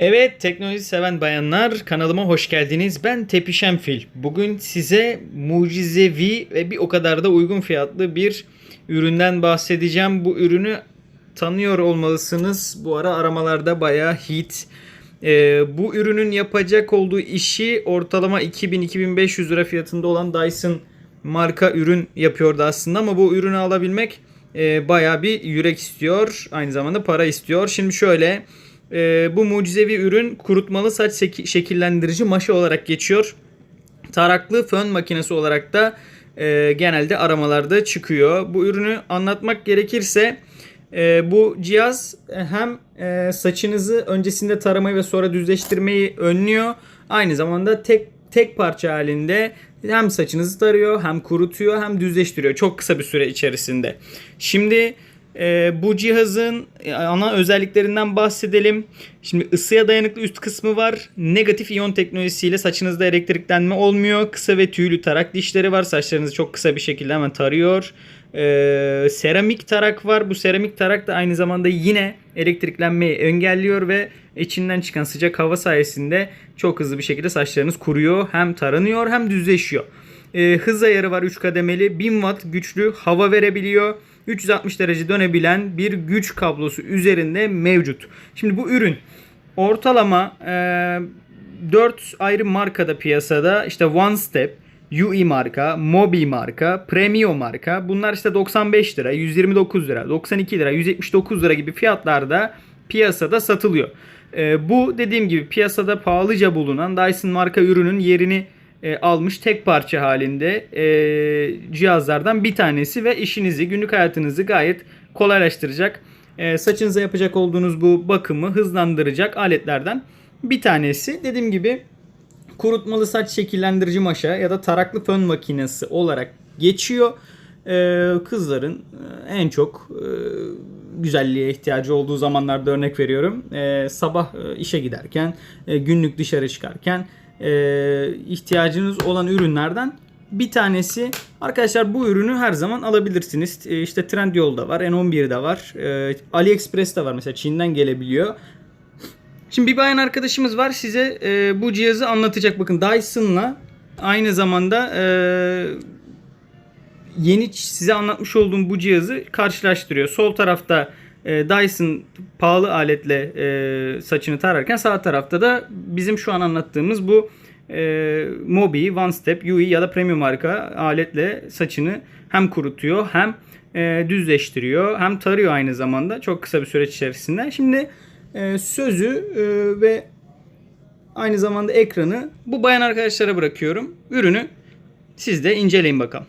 Evet teknoloji seven bayanlar kanalıma hoş geldiniz. Ben Tepişen Fil. Bugün size mucizevi ve bir o kadar da uygun fiyatlı bir üründen bahsedeceğim. Bu ürünü tanıyor olmalısınız. Bu ara aramalarda bayağı hit. Ee, bu ürünün yapacak olduğu işi ortalama 2000-2500 lira fiyatında olan Dyson marka ürün yapıyordu aslında ama bu ürünü alabilmek e, bayağı bir yürek istiyor. Aynı zamanda para istiyor. Şimdi şöyle e, bu mucizevi ürün kurutmalı saç şekillendirici maşa olarak geçiyor. Taraklı fön makinesi olarak da e, genelde aramalarda çıkıyor. Bu ürünü anlatmak gerekirse e, bu cihaz hem e, saçınızı öncesinde taramayı ve sonra düzleştirmeyi önlüyor. Aynı zamanda tek tek parça halinde hem saçınızı tarıyor hem kurutuyor hem düzleştiriyor çok kısa bir süre içerisinde. Şimdi e, bu cihazın e, ana özelliklerinden bahsedelim. Şimdi ısıya dayanıklı üst kısmı var. Negatif iyon teknolojisiyle saçınızda elektriklenme olmuyor. Kısa ve tüylü tarak dişleri var. Saçlarınızı çok kısa bir şekilde hemen tarıyor. E, seramik tarak var. Bu seramik tarak da aynı zamanda yine elektriklenmeyi engelliyor ve içinden çıkan sıcak hava sayesinde çok hızlı bir şekilde saçlarınız kuruyor. Hem taranıyor hem düzleşiyor. E, hız ayarı var 3 kademeli. 1000 watt güçlü hava verebiliyor. 360 derece dönebilen bir güç kablosu üzerinde mevcut. Şimdi bu ürün ortalama e, 4 ayrı markada piyasada işte One Step, UE marka, Mobi marka, Premio marka bunlar işte 95 lira, 129 lira, 92 lira, 179 lira gibi fiyatlarda piyasada satılıyor. E, bu dediğim gibi piyasada pahalıca bulunan Dyson marka ürünün yerini e, almış tek parça halinde e, cihazlardan bir tanesi ve işinizi günlük hayatınızı gayet kolaylaştıracak e, saçınıza yapacak olduğunuz bu bakımı hızlandıracak aletlerden bir tanesi. Dediğim gibi kurutmalı saç şekillendirici maşa ya da taraklı fön makinesi olarak geçiyor. E, kızların e, en çok e, güzelliğe ihtiyacı olduğu zamanlarda örnek veriyorum. E, sabah e, işe giderken, e, günlük dışarı çıkarken e, ihtiyacınız olan ürünlerden bir tanesi. Arkadaşlar bu ürünü her zaman alabilirsiniz. E, işte Trendyol'da var, N11'de var, e, AliExpress'te var mesela Çin'den gelebiliyor. Şimdi bir bayan arkadaşımız var size e, bu cihazı anlatacak. Bakın Dyson'la aynı zamanda e, yeni size anlatmış olduğum bu cihazı karşılaştırıyor. Sol tarafta e, Dyson pahalı aletle e, saçını tararken sağ tarafta da bizim şu an anlattığımız bu e, Mobi, One Step, UE ya da Premium marka aletle saçını hem kurutuyor hem e, düzleştiriyor hem tarıyor aynı zamanda çok kısa bir süreç içerisinde. Şimdi e, sözü e, ve aynı zamanda ekranı bu bayan arkadaşlara bırakıyorum. Ürünü siz de inceleyin bakalım.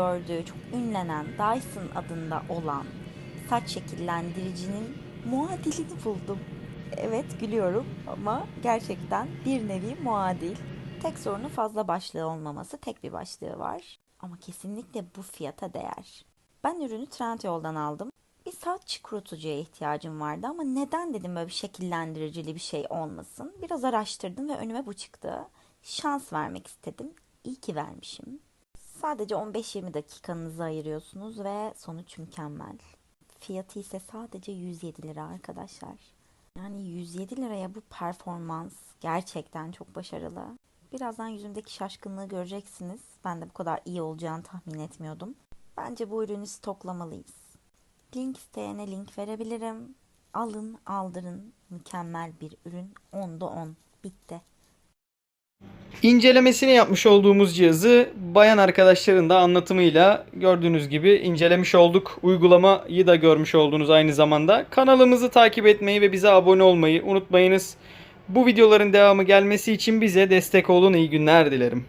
Gördüğü, çok ünlenen Dyson adında olan saç şekillendiricinin muadilini buldum. Evet gülüyorum ama gerçekten bir nevi muadil. Tek sorunu fazla başlığı olmaması. Tek bir başlığı var. Ama kesinlikle bu fiyata değer. Ben ürünü Trendyol'dan aldım. Bir saç kurutucuya ihtiyacım vardı ama neden dedim böyle bir şekillendiricili bir şey olmasın. Biraz araştırdım ve önüme bu çıktı. Şans vermek istedim. İyi ki vermişim. Sadece 15-20 dakikanızı ayırıyorsunuz ve sonuç mükemmel. Fiyatı ise sadece 107 lira arkadaşlar. Yani 107 liraya bu performans gerçekten çok başarılı. Birazdan yüzümdeki şaşkınlığı göreceksiniz. Ben de bu kadar iyi olacağını tahmin etmiyordum. Bence bu ürünü stoklamalıyız. Link isteyene link verebilirim. Alın aldırın mükemmel bir ürün. 10'da 10. Bitti. İncelemesini yapmış olduğumuz cihazı bayan arkadaşların da anlatımıyla gördüğünüz gibi incelemiş olduk. Uygulamayı da görmüş oldunuz aynı zamanda. Kanalımızı takip etmeyi ve bize abone olmayı unutmayınız. Bu videoların devamı gelmesi için bize destek olun. İyi günler dilerim.